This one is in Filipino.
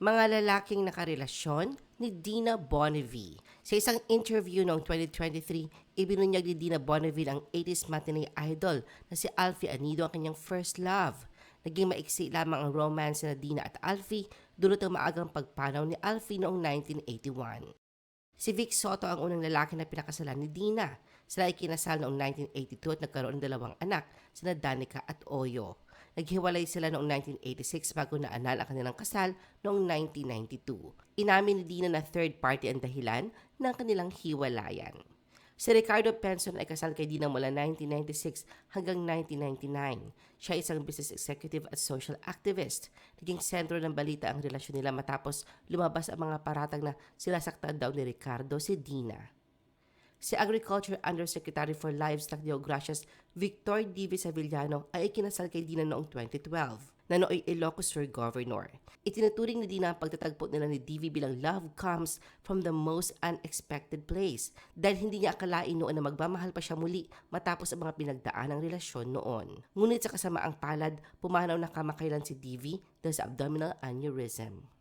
mga lalaking nakarelasyon ni Dina Bonnevie. Sa isang interview noong 2023, ibinunyag ni Dina Bonnevie ang 80s matinee idol na si Alfie Anido ang kanyang first love. Naging maiksi lamang ang romance na Dina at Alfie dulot ang maagang pagpanaw ni Alfie noong 1981. Si Vic Soto ang unang lalaki na pinakasalan ni Dina. Sila ay kinasal noong 1982 at nagkaroon ng dalawang anak, sina Danica at Oyo. Naghiwalay sila noong 1986 bago naanal ang kanilang kasal noong 1992. Inamin ni Dina na third party ang dahilan ng kanilang hiwalayan. Si Ricardo Penson ay kasal kay Dina mula 1996 hanggang 1999. Siya ay isang business executive at social activist. Naging sentro ng balita ang relasyon nila matapos lumabas ang mga paratang na sinasaktan daw ni Ricardo si Dina. Si Agriculture Undersecretary for Livestock Deogracias Victor D. Visavillano ay ikinasal kay Dina noong 2012 na nooy Ilocos Sur Governor. Itinuturing ni Dina ang pagtatagpo nila ni DV bilang love comes from the most unexpected place dahil hindi niya akalain noon na magmamahal pa siya muli matapos ang mga pinagdaan ng relasyon noon. Ngunit sa kasamaang palad, pumanaw na kamakailan si DV dahil sa abdominal aneurysm.